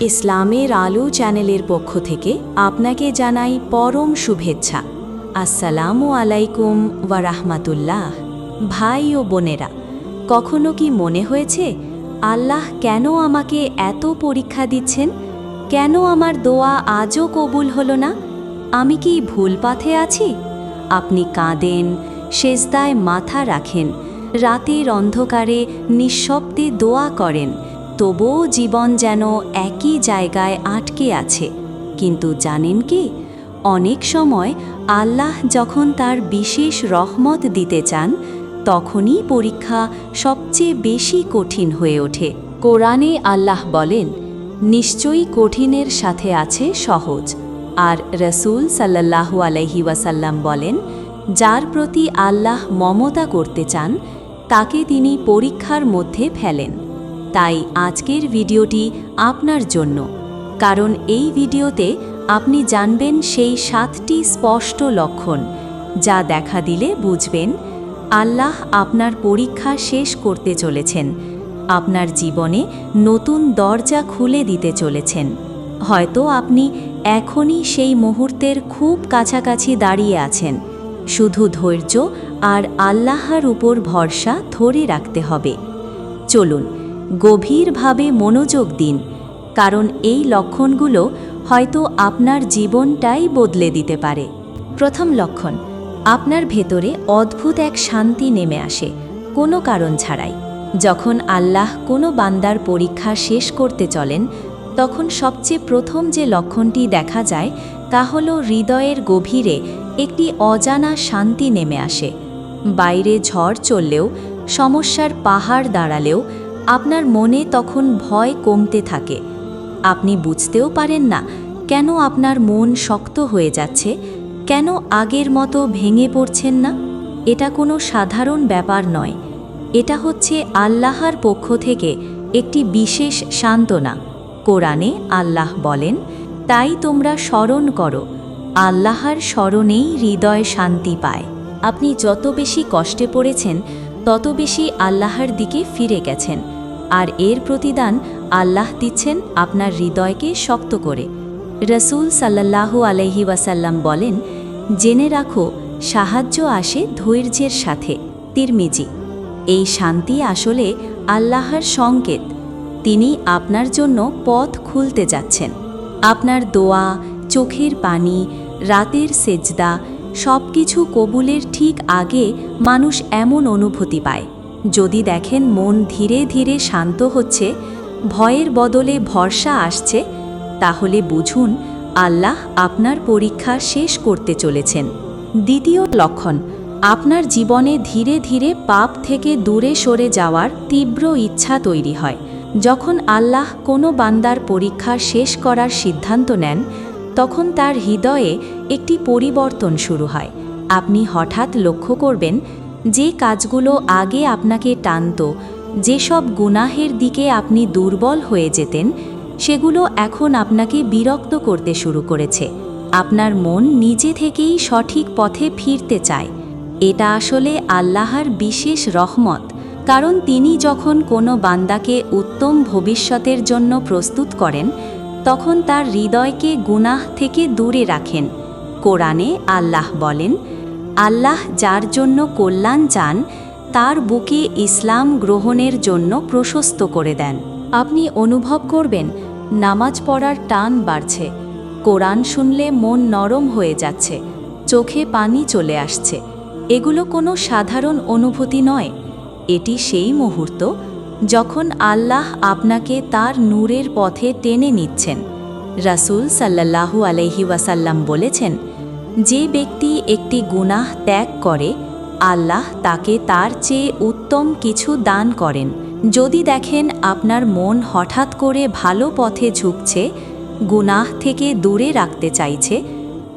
ইসলামের আলো চ্যানেলের পক্ষ থেকে আপনাকে জানাই পরম শুভেচ্ছা। আসসালামু আলাইকুম রাহমাতুল্লাহ। ভাই ও বোনেরা, কখনো কি মনে হয়েছে আল্লাহ কেন আমাকে এত পরীক্ষা দিচ্ছেন? কেন আমার দোয়া আজও কবুল হলো না? আমি কি ভুল পথে আছি? আপনি কাঁদেন, সেজদায় মাথা রাখেন, রাতের অন্ধকারে নিঃশব্দে দোয়া করেন তবুও জীবন যেন একই জায়গায় আটকে আছে। কিন্তু জানেন কি? অনেক সময় আল্লাহ যখন তার বিশেষ রহমত দিতে চান, তখনই পরীক্ষা সবচেয়ে বেশি কঠিন হয়ে ওঠে। কোরআনে আল্লাহ বলেন, নিশ্চয়ই কঠিনের সাথে আছে সহজ। আর রসুল সাল্লাল্লাহু আলহি ওয়াসাল্লাম বলেন, যার প্রতি আল্লাহ মমতা করতে চান, তাকে তিনি পরীক্ষার মধ্যে ফেলেন। তাই আজকের ভিডিওটি আপনার জন্য। কারণ এই ভিডিওতে আপনি জানবেন সেই সাতটি স্পষ্ট লক্ষণ যা দেখা দিলে বুঝবেন, আল্লাহ আপনার পরীক্ষা শেষ করতে চলেছেন, আপনার জীবনে নতুন দরজা খুলে দিতে চলেছেন। হয়তো আপনি এখনই সেই মুহূর্তের খুব কাছাকাছি দাঁড়িয়ে আছেন। শুধু ধৈর্য আর আল্লাহর উপর ভরসা ধরে রাখতে হবে। চলুন গভীরভাবে মনোযোগ দিন, কারণ এই লক্ষণগুলো হয়তো আপনার জীবনটাই বদলে দিতে পারে। প্রথম লক্ষণ, আপনার ভেতরে অদ্ভুত এক শান্তি নেমে আসে, কোনো কারণ ছাড়াই। যখন আল্লাহ কোনো বান্দার পরীক্ষা শেষ করতে চলেন, তখন সবচেয়ে প্রথম যে লক্ষণটি দেখা যায়, তা হল হৃদয়ের গভীরে একটি অজানা শান্তি নেমে আসে। বাইরে ঝড় চললেও, সমস্যার পাহাড় দাঁড়ালেও আপনার মনে তখন ভয় কমতে থাকে। আপনি বুঝতেও পারেন না কেন আপনার মন শক্ত হয়ে যাচ্ছে, কেন আগের মতো ভেঙে পড়ছেন না। এটা কোনো সাধারণ ব্যাপার নয়। এটা হচ্ছে আল্লাহর পক্ষ থেকে একটি বিশেষ সান্ত্বনা। কোরআনে আল্লাহ বলেন, তাই তোমরা স্মরণ করো, আল্লাহর স্মরণেই হৃদয় শান্তি পায়। আপনি যত বেশি কষ্টে পড়েছেন, তত বেশি আল্লাহর দিকে ফিরে গেছেন। আর এর প্রতিদান আল্লাহ দিচ্ছেন আপনার হৃদয়কে শক্ত করে। রসুল সাল্লাল্লাহু আলহি ওয়াসাল্লাম বলেন, জেনে রাখো, সাহায্য আসে ধৈর্যের সাথে। তিরমিজি, এই শান্তি আসলে আল্লাহর সংকেত। তিনি আপনার জন্য পথ খুলতে যাচ্ছেন। আপনার দোয়া, চোখের পানি, রাতের সেজদা সব কিছু কবুলের ঠিক আগে মানুষ এমন অনুভূতি পায়। যদি দেখেন মন ধীরে ধীরে শান্ত হচ্ছে, ভয়ের বদলে ভরসা আসছে, তাহলে বুঝুন আল্লাহ আপনার পরীক্ষা শেষ করতে চলেছেন। দ্বিতীয় লক্ষণ, আপনার জীবনে ধীরে ধীরে পাপ থেকে দূরে সরে যাওয়ার তীব্র ইচ্ছা তৈরি হয়। যখন আল্লাহ কোনো বান্দার পরীক্ষা শেষ করার সিদ্ধান্ত নেন, তখন তার হৃদয়ে একটি পরিবর্তন শুরু হয়। আপনি হঠাৎ লক্ষ্য করবেন যে কাজগুলো আগে আপনাকে টানত, যেসব গুনাহের দিকে আপনি দুর্বল হয়ে যেতেন, সেগুলো এখন আপনাকে বিরক্ত করতে শুরু করেছে। আপনার মন নিজে থেকেই সঠিক পথে ফিরতে চায়। এটা আসলে আল্লাহর বিশেষ রহমত, কারণ তিনি যখন কোনো বান্দাকে উত্তম ভবিষ্যতের জন্য প্রস্তুত করেন, তখন তার হৃদয়কে গুনাহ থেকে দূরে রাখেন। কোরআনে আল্লাহ বলেন আল্লাহ যার জন্য কল্যাণ চান, তার বুকে ইসলাম গ্রহণের জন্য প্রশস্ত করে দেন। আপনি অনুভব করবেন, নামাজ পড়ার টান বাড়ছে, কোরআন শুনলে মন নরম হয়ে যাচ্ছে, চোখে পানি চলে আসছে। এগুলো কোনো সাধারণ অনুভূতি নয়, এটি সেই মুহূর্ত যখন আল্লাহ আপনাকে তার নূরের পথে টেনে নিচ্ছেন। রাসূল সাল্লাল্লাহু আলহি ওয়াসাল্লাম বলেছেন যে ব্যক্তি একটি গুনাহ ত্যাগ করে, আল্লাহ তাকে তার চেয়ে উত্তম কিছু দান করেন। যদি দেখেন আপনার মন হঠাৎ করে ভালো পথে ঝুঁকছে, গুনাহ থেকে দূরে রাখতে চাইছে,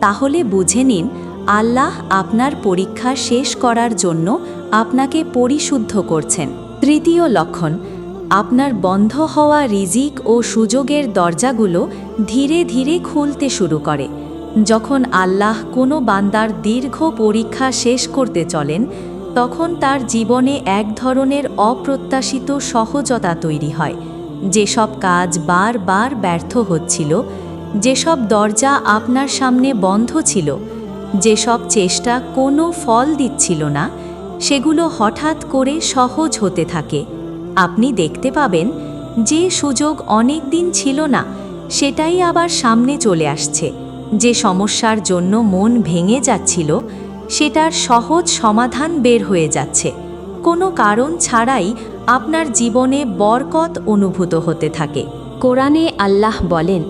তাহলে বুঝে নিন, আল্লাহ আপনার পরীক্ষা শেষ করার জন্য আপনাকে পরিশুদ্ধ করছেন। তৃতীয় লক্ষণ, আপনার বন্ধ হওয়া রিজিক ও সুযোগের দরজাগুলো ধীরে ধীরে খুলতে শুরু করে। যখন আল্লাহ কোনো বান্দার দীর্ঘ পরীক্ষা শেষ করতে চলেন, তখন তার জীবনে এক ধরনের অপ্রত্যাশিত সহজতা তৈরি হয়। যেসব কাজ বারবার ব্যর্থ হচ্ছিল, যেসব দরজা আপনার সামনে বন্ধ ছিল, যেসব চেষ্টা কোনো ফল দিচ্ছিল না, সেগুলো হঠাৎ করে সহজ হতে থাকে। আপনি দেখতে পাবেন যে সুযোগ অনেক দিন ছিল না, সেটাই আবার সামনে চলে আসছে। যে সমস্যার জন্য মন ভেঙে যাচ্ছিল, সেটার সহজ সমাধান বের হয়ে যাচ্ছে। কোনো কারণ ছাড়াই আপনার জীবনে বরকত অনুভূত হতে থাকে। কোরআনে আল্লাহ বলেন,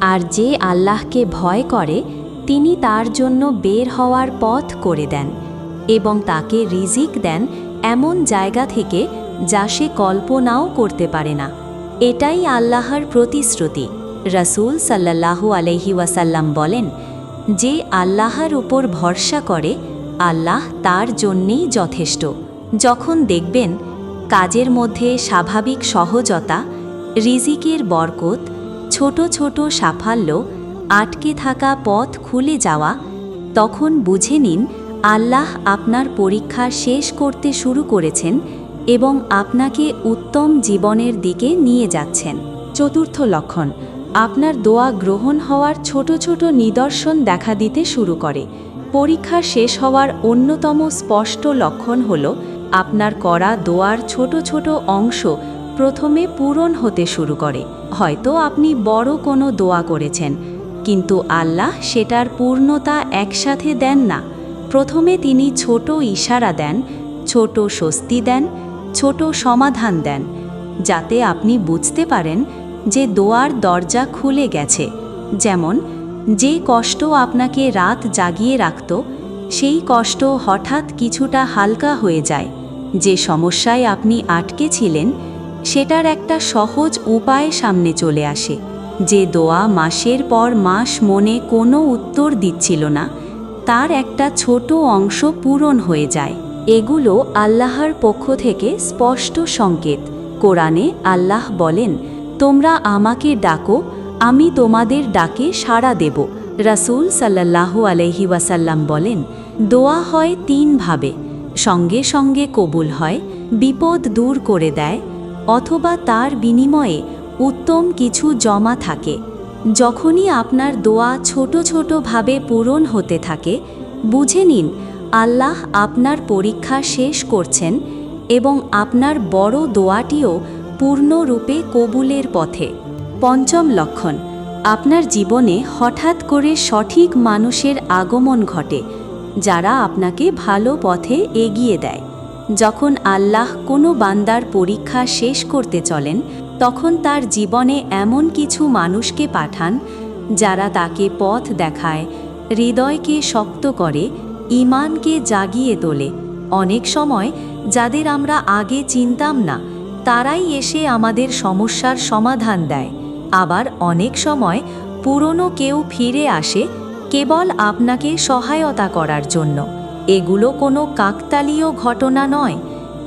আর যে আল্লাহকে ভয় করে, তিনি তার জন্য বের হওয়ার পথ করে দেন এবং তাকে রিজিক দেন এমন জায়গা থেকে যা সে কল্পনাও করতে পারে না। এটাই আল্লাহর প্রতিশ্রুতি। রাসূল সাল্লাল্লাহু আলহি ওয়াসাল্লাম বলেন, যে আল্লাহর উপর ভরসা করে, আল্লাহ তার জন্যেই যথেষ্ট। যখন দেখবেন কাজের মধ্যে স্বাভাবিক সহজতা, রিজিকের বরকত, ছোট ছোট সাফল্য, আটকে থাকা পথ খুলে যাওয়া, তখন বুঝে নিন আল্লাহ আপনার পরীক্ষা শেষ করতে শুরু করেছেন এবং আপনাকে উত্তম জীবনের দিকে নিয়ে যাচ্ছেন। চতুর্থ লক্ষণ আপনার দোয়া গ্রহণ হওয়ার ছোট ছোট নিদর্শন দেখা দিতে শুরু করে। পরীক্ষা শেষ হওয়ার অন্যতম স্পষ্ট লক্ষণ হল আপনার করা দোয়ার ছোট ছোট অংশ প্রথমে পূরণ হতে শুরু করে। হয়তো আপনি বড় কোনো দোয়া করেছেন, কিন্তু আল্লাহ সেটার পূর্ণতা একসাথে দেন না। প্রথমে তিনি ছোট ইশারা দেন, ছোট স্বস্তি দেন, ছোট সমাধান দেন, যাতে আপনি বুঝতে পারেন যে দোয়ার দরজা খুলে গেছে, যেমন, যে কষ্ট আপনাকে রাত জাগিয়ে রাখত, সেই কষ্ট হঠাৎ কিছুটা হালকা হয়ে যায়। যে সমস্যায় আপনি আটকে ছিলেন, সেটার একটা সহজ উপায় সামনে চলে আসে। যে দোয়া মাসের পর মাস মনে কোনো উত্তর দিচ্ছিল না, তার একটা ছোট অংশ পূরণ হয়ে যায়। এগুলো আল্লাহর পক্ষ থেকে স্পষ্ট সংকেত। কোরআনে আল্লাহ বলেন তোমরা আমাকে ডাকো, আমি তোমাদের ডাকে সাড়া দেব। রাসূল সাল্লাল্লাহু আলহি ওয়াসাল্লাম বলেন, দোয়া হয় তিনভাবে সঙ্গে সঙ্গে কবুল হয়, বিপদ দূর করে দেয়, অথবা তার বিনিময়ে উত্তম কিছু জমা থাকে। যখনই আপনার দোয়া ছোট ছোটভাবে পূরণ হতে থাকে, বুঝে নিন, আল্লাহ আপনার পরীক্ষা শেষ করছেন এবং আপনার বড় দোয়াটিও পূর্ণরূপে কবুলের পথে। পঞ্চম লক্ষণ, আপনার জীবনে হঠাৎ করে সঠিক মানুষের আগমন ঘটে, যারা আপনাকে ভালো পথে এগিয়ে দেয়। যখন আল্লাহ কোনো বান্দার পরীক্ষা শেষ করতে চলেন, তখন তার জীবনে এমন কিছু মানুষকে পাঠান, যারা তাকে পথ দেখায়, হৃদয়কে শক্ত করে ইমানকে জাগিয়ে তোলে। অনেক সময় যাদের আমরা আগে চিনতাম না তারাই এসে আমাদের সমস্যার সমাধান দেয়। আবার অনেক সময় পুরনো কেউ ফিরে আসে কেবল আপনাকে সহায়তা করার জন্য। এগুলো কোনো কাকতালীয় ঘটনা নয়।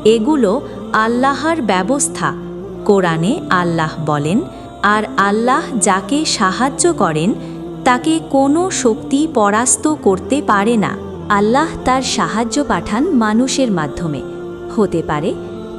এগুলো আল্লাহর ব্যবস্থা। কোরআনে আল্লাহ বলেন, আর আল্লাহ যাকে সাহায্য করেন, তাকে কোনো শক্তি পরাস্ত করতে পারে না। আল্লাহ তার সাহায্য পাঠান মানুষের মাধ্যমে। হতে পারে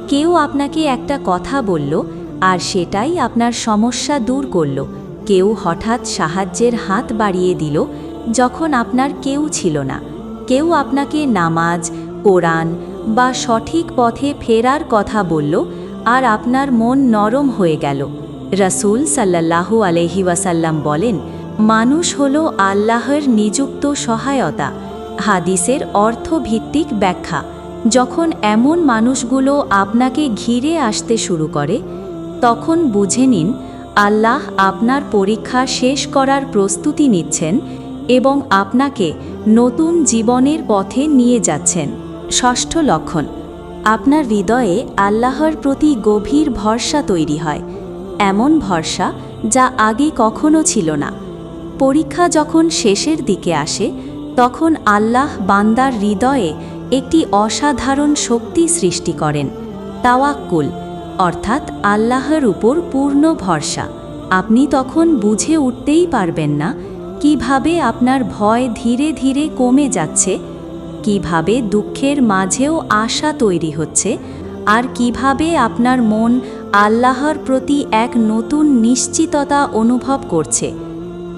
কেউ আপনাকে একটা কথা বলল আর সেটাই আপনার সমস্যা দূর করল। কেউ হঠাৎ সাহায্যের হাত বাড়িয়ে দিল যখন আপনার কেউ ছিল না। কেউ আপনাকে নামাজ, কোরআন বা সঠিক পথে ফেরার কথা বলল আর আপনার মন নরম হয়ে গেল। রাসূল সাল্লাল্লাহু আলহি ওয়াসাল্লাম বলেন, মানুষ হল আল্লাহর নিযুক্ত সহায়তা। হাদিসের অর্থভিত্তিক ব্যাখ্যা। যখন এমন মানুষগুলো আপনাকে ঘিরে আসতে শুরু করে, তখন বুঝে নিন, আল্লাহ আপনার পরীক্ষা শেষ করার প্রস্তুতি নিচ্ছেন এবং আপনাকে নতুন জীবনের পথে নিয়ে যাচ্ছেন। ষষ্ঠ লক্ষণ, আপনার হৃদয়ে আল্লাহর প্রতি গভীর ভরসা তৈরি হয়। এমন ভরসা যা আগে কখনো ছিল না। পরীক্ষা যখন শেষের দিকে আসে, তখন আল্লাহ বান্দার হৃদয়ে একটি অসাধারণ শক্তি সৃষ্টি করেন, তাওয়াক্কুল, অর্থাৎ আল্লাহর উপর পূর্ণ ভরসা। আপনি তখন বুঝে উঠতেই পারবেন না কীভাবে আপনার ভয় ধীরে ধীরে কমে যাচ্ছে, কীভাবে দুঃখের মাঝেও আশা তৈরি হচ্ছে, আর কীভাবে আপনার মন আল্লাহর প্রতি এক নতুন নিশ্চিততা অনুভব করছে।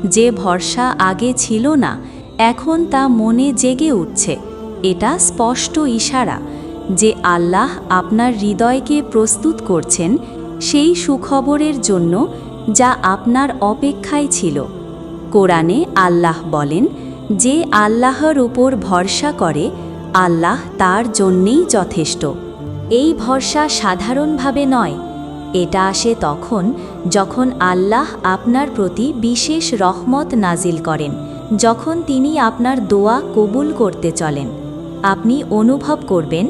যে ভরসা আগে ছিল না, এখন তা মনে জেগে উঠছে। এটা স্পষ্ট ইশারা যে আল্লাহ আপনার হৃদয়কে প্রস্তুত করছেন সেই সুখবরের জন্য যা আপনার অপেক্ষায় ছিল। কোরআনে আল্লাহ বলেন, যে আল্লাহর উপর ভরসা করে, আল্লাহ তার জন্যেই যথেষ্ট। এই ভরসা সাধারণভাবে নয়। এটা আসে তখন যখন আল্লাহ আপনার প্রতি বিশেষ রহমত নাজিল করেন, যখন তিনি আপনার দোয়া কবুল করতে চলেন। আপনি অনুভব করবেন,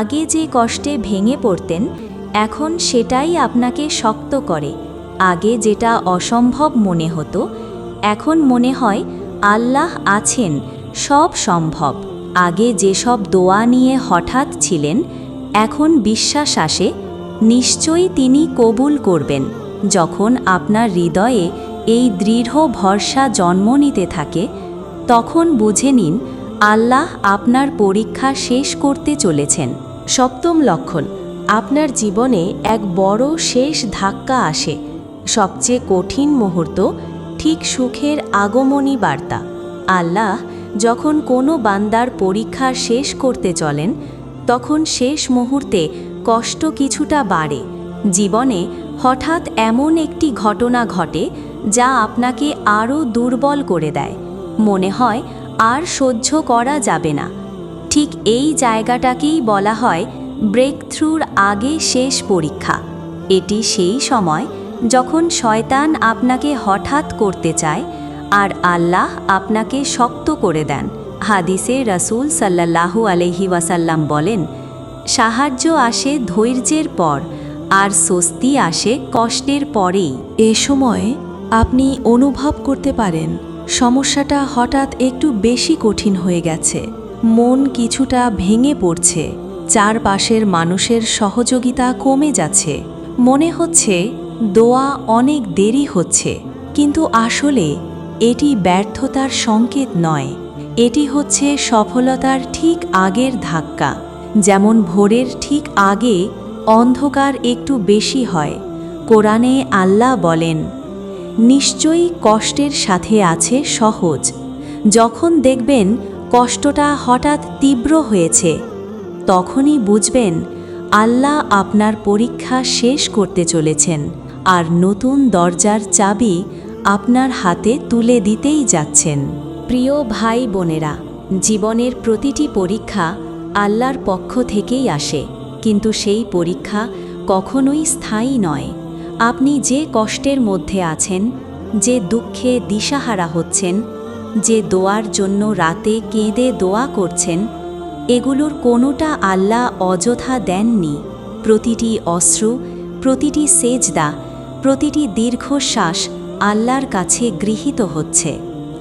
আগে যে কষ্টে ভেঙে পড়তেন, এখন সেটাই আপনাকে শক্ত করে। আগে যেটা অসম্ভব মনে হতো, এখন মনে হয় আল্লাহ আছেন, সব সম্ভব। আগে যেসব দোয়া নিয়ে হঠাৎ ছিলেন, এখন বিশ্বাস আসে, নিশ্চয়ই তিনি কবুল করবেন। যখন আপনার হৃদয়ে এই দৃঢ় ভরসা জন্ম নিতে থাকে, তখন বুঝে নিন আল্লাহ আপনার পরীক্ষা শেষ করতে চলেছেন। সপ্তম লক্ষণ, আপনার জীবনে এক বড় শেষ ধাক্কা আসে। সবচেয়ে কঠিন মুহূর্ত, ঠিক সুখের আগমনী বার্তা। আল্লাহ যখন কোনো বান্দার পরীক্ষা শেষ করতে চলেন, তখন শেষ মুহূর্তে কষ্ট কিছুটা বাড়ে। জীবনে হঠাৎ এমন একটি ঘটনা ঘটে, যা আপনাকে আরও দুর্বল করে দেয়। মনে হয় আর সহ্য করা যাবে না। ঠিক এই জায়গাটাকেই বলা হয় ব্রেক থ্রুর আগে শেষ পরীক্ষা। এটি সেই সময় যখন শয়তান আপনাকে হঠাৎ করতে চায় আর আল্লাহ আপনাকে শক্ত করে দেন। হাদিসে রসুল সাল্লাল্লাহু আলহি ওয়াসাল্লাম বলেন, সাহায্য আসে ধৈর্যের পর আর স্বস্তি আসে কষ্টের পরেই। এ সময় আপনি অনুভব করতে পারেন সমস্যাটা হঠাৎ একটু বেশি কঠিন হয়ে গেছে। মন কিছুটা ভেঙে পড়ছে। চারপাশের মানুষের সহযোগিতা কমে যাচ্ছে। মনে হচ্ছে দোয়া অনেক দেরি হচ্ছে। কিন্তু আসলে এটি ব্যর্থতার সংকেত নয়। এটি হচ্ছে সফলতার ঠিক আগের ধাক্কা। যেমন ভোরের ঠিক আগে অন্ধকার একটু বেশি হয়। কোরআনে আল্লাহ বলেন নিশ্চয়ই কষ্টের সাথে আছে সহজ। যখন দেখবেন কষ্টটা হঠাৎ তীব্র হয়েছে, তখনই বুঝবেন আল্লাহ আপনার পরীক্ষা শেষ করতে চলেছেন আর নতুন দরজার চাবি আপনার হাতে তুলে দিতেই যাচ্ছেন। প্রিয় ভাই বোনেরা, জীবনের প্রতিটি পরীক্ষা আল্লাহর পক্ষ থেকেই আসে, কিন্তু সেই পরীক্ষা কখনোই স্থায়ী নয়। আপনি যে কষ্টের মধ্যে আছেন, যে দুঃখে দিশাহারা হচ্ছেন, যে দোয়ার জন্য রাতে কেঁদে দোয়া করছেন, এগুলোর কোনোটা আল্লাহ অযথা দেননি। প্রতিটি অশ্রু, প্রতিটি সেজদা, প্রতিটি দীর্ঘশ্বাস আল্লাহর কাছে গৃহীত হচ্ছে।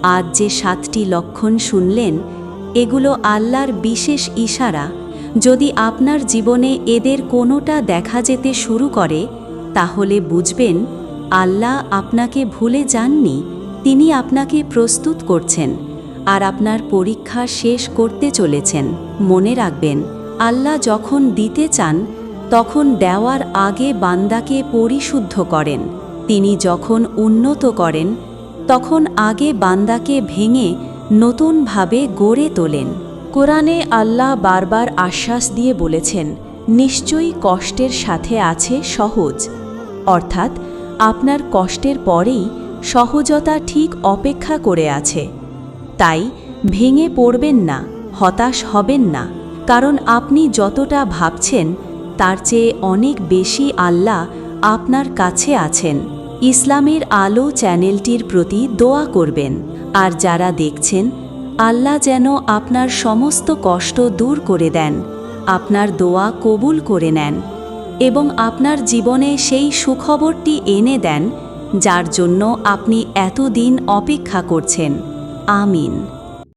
আজ যে সাতটি লক্ষণ শুনলেন, এগুলো আল্লাহর বিশেষ ইশারা। যদি আপনার জীবনে এদের কোনোটা দেখা যেতে শুরু করে তাহলে বুঝবেন, আল্লাহ আপনাকে ভুলে যাননি, তিনি আপনাকে প্রস্তুত করছেন, আর আপনার পরীক্ষা শেষ করতে চলেছেন। মনে রাখবেন, আল্লাহ যখন দিতে চান, তখন দেওয়ার আগে বান্দাকে পরিশুদ্ধ করেন। তিনি যখন উন্নত করেন, তখন আগে বান্দাকে ভেঙে নতুনভাবে গড়ে তোলেন। কোরআনে আল্লাহ বারবার আশ্বাস দিয়ে বলেছেন, নিশ্চয়ই কষ্টের সাথে আছে সহজ। অর্থাৎ আপনার কষ্টের পরেই সহজতা ঠিক অপেক্ষা করে আছে। তাই ভেঙে পড়বেন না, হতাশ হবেন না, কারণ আপনি যতটা ভাবছেন, তার চেয়ে অনেক বেশি আল্লাহ আপনার কাছে আছেন। ইসলামের আলো চ্যানেলটির প্রতি দোয়া করবেন। আর যারা দেখছেন, আল্লাহ যেন আপনার সমস্ত কষ্ট দূর করে দেন। আপনার দোয়া কবুল করে নেন। এবং আপনার জীবনে সেই সুখবরটি এনে দেন যার জন্য আপনি এতদিন অপেক্ষা করছেন। আমিন।